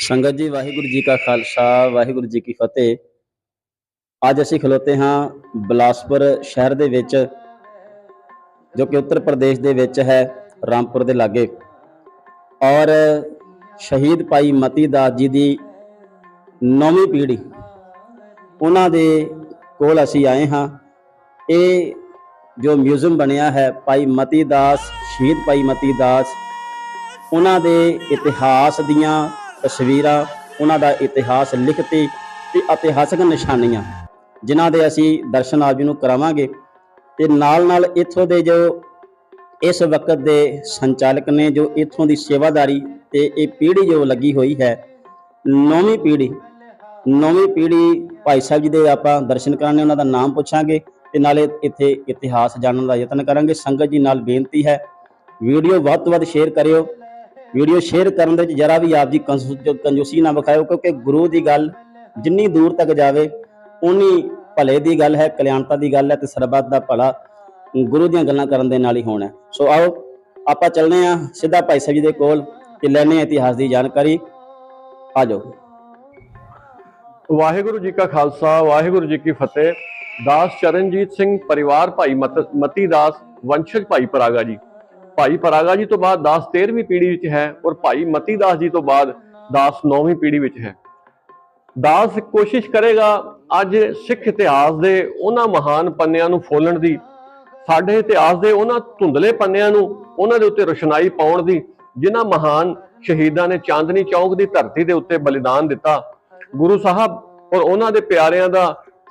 ਸੰਗਤ ਜੀ, ਵਾਹਿਗੁਰੂ ਜੀ ਕਾ ਖਾਲਸਾ, ਵਾਹਿਗੁਰੂ ਜੀ ਕੀ ਫਤਿਹ। ਅੱਜ ਅਸੀਂ ਖਲੋਤੇ ਹਾਂ ਬਲਾਸਪੁਰ ਸ਼ਹਿਰ ਦੇ ਵਿੱਚ, ਜੋ ਕਿ ਉੱਤਰ ਪ੍ਰਦੇਸ਼ ਦੇ ਵਿੱਚ ਹੈ, ਰਾਮਪੁਰ ਦੇ ਲਾਗੇ। ਔਰ ਸ਼ਹੀਦ ਭਾਈ ਮਤੀ ਦਾਸ ਜੀ ਦੀ ਨੌਵੀਂ ਪੀੜ੍ਹੀ, ਉਹਨਾਂ ਦੇ ਕੋਲ ਅਸੀਂ ਆਏ ਹਾਂ। ਇਹ ਜੋ ਮਿਊਜ਼ੀਅਮ ਬਣਿਆ ਹੈ, ਭਾਈ ਮਤੀ ਦਾਸ, ਸ਼ਹੀਦ ਭਾਈ ਮਤੀ ਦਾਸ, ਉਹਨਾਂ ਦੇ ਇਤਿਹਾਸ ਦੀਆਂ ਤਸਵੀਰਾਂ ਉਹਨਾਂ ਦਾ ਇਤਿਹਾਸ ਲਿਖਤੀ ਤੇ ਇਤਿਹਾਸਕ ਨਿਸ਼ਾਨੀਆਂ, ਜਿਨ੍ਹਾਂ ਦੇ ਅਸੀਂ ਦਰਸ਼ਨ ਆਪ ਜੀ ਨੂੰ ਕਰਾਵਾਂਗੇ। ਤੇ ਨਾਲ ਨਾਲ ਇੱਥੋਂ ਦੇ ਜੋ ਇਸ ਵਕਤ ਦੇ ਸੰਚਾਲਕ ਨੇ, ਜੋ ਇੱਥੋਂ ਦੀ ਸੇਵਾਦਾਰੀ ਤੇ ਇਹ ਪੀੜ੍ਹੀ ਜੋ ਲੱਗੀ ਹੋਈ ਹੈ, ਨੌਵੀਂ ਪੀੜ੍ਹੀ ਨੌਵੀਂ ਪੀੜ੍ਹੀ ਭਾਈ ਸਾਹਿਬ ਜੀ ਦੇ ਆਪਾਂ ਦਰਸ਼ਨ ਕਰਾਣੇ ਉਹਨਾਂ ਦਾ ਨਾਮ ਪੁੱਛਾਂਗੇ ਤੇ ਨਾਲੇ ਇੱਥੇ ਇਤਿਹਾਸ ਜਾਣਨ ਦਾ ਯਤਨ ਕਰਾਂਗੇ। ਸੰਗਤ ਜੀ ਨਾਲ ਬੇਨਤੀ ਹੈ, ਵੀਡੀਓ ਵੱਧ ਤੋਂ ਵੱਧ ਸ਼ੇਅਰ ਕਰਿਓ। ਵੀਡੀਓ ਸ਼ੇਅਰ ਕਰਨ ਦੇ ਵਿੱਚ ਜਰਾ ਵੀ ਆਪ ਜੀ ਕੰਜੂਸੀ ਨਾ ਵਿਖਾਇਓ, ਕਿਉਂਕਿ ਗੁਰੂ ਦੀ ਗੱਲ ਜਿੰਨੀ ਦੂਰ ਤੱਕ ਜਾਵੇ ਉਨੀ ਭਲੇ ਦੀ ਗੱਲ ਹੈ, ਕਲਿਆਣਤਾ ਦੀ ਗੱਲ ਹੈ ਤੇ ਸਰਬੱਤ ਦਾ ਭਲਾ ਗੁਰੂ ਦੀਆਂ ਗੱਲਾਂ ਕਰਨ ਦੇ ਨਾਲ ਹੀ ਹੋਣਾ ਸੋ ਆਓ, ਆਪਾਂ ਚੱਲਦੇ ਹਾਂ ਸਿੱਧਾ ਭਾਈ ਸਾਹਿਬ ਜੀ ਦੇ ਕੋਲ ਤੇ ਲੈਣੇ ਹਾਂ ਇਤਿਹਾਸ ਦੀ ਜਾਣਕਾਰੀ। ਆ ਜਾਓ। ਵਾਹਿਗੁਰੂ ਜੀ ਕਾ ਖਾਲਸਾ, ਵਾਹਿਗੁਰੂ ਜੀ ਕੀ ਫਤਿਹ। ਦਾਸ ਚਰਨਜੀਤ ਸਿੰਘ, ਪਰਿਵਾਰ ਭਾਈ ਮਤ- ਮਤੀ ਦਾਸ ਵੰਸ਼ਕ ਭਾਈ ਪਰਾਗਾ ਜੀ। ਭਾਈ ਪਰਾਗਾ ਜੀ ਤੋਂ ਬਾਅਦ ਦਾਸ 13ਵੀਂ ਪੀੜ੍ਹੀ ਵਿੱਚ ਹੈ ਔਰ ਭਾਈ ਮਤੀ ਦਾਸ ਜੀ ਤੋਂ ਬਾਅਦ ਦਾਸ 9ਵੀਂ ਪੀੜ੍ਹੀ ਵਿੱਚ ਹੈ। ਦਾਸ ਕੋਸ਼ਿਸ਼ ਕਰੇਗਾ ਅੱਜ ਸਿੱਖ ਇਤਿਹਾਸ ਦੇ ਉਹਨਾਂ ਮਹਾਨ ਪੰਨਿਆਂ ਨੂੰ ਫੋਲਣ ਦੀ, ਸਾਡੇ ਇਤਿਹਾਸ ਦੇ ਉਹਨਾਂ ਧੁੰਦਲੇ ਪੰਨਿਆਂ ਨੂੰ ਉਹਨਾਂ ਦੇ ਉੱਤੇ ਰੋਸ਼ਨਾਈ ਪਾਉਣ ਦੀ, ਜਿਨ੍ਹਾਂ ਮਹਾਨ ਸ਼ਹੀਦਾਂ ਨੇ ਚਾਂਦਨੀ ਚੌਕ ਦੀ ਧਰਤੀ ਦੇ ਉੱਤੇ ਬਲੀਦਾਨ ਦਿੱਤਾ। ਗੁਰੂ ਸਾਹਿਬ ਔਰ ਉਹਨਾਂ ਦੇ ਪਿਆਰਿਆਂ ਦਾ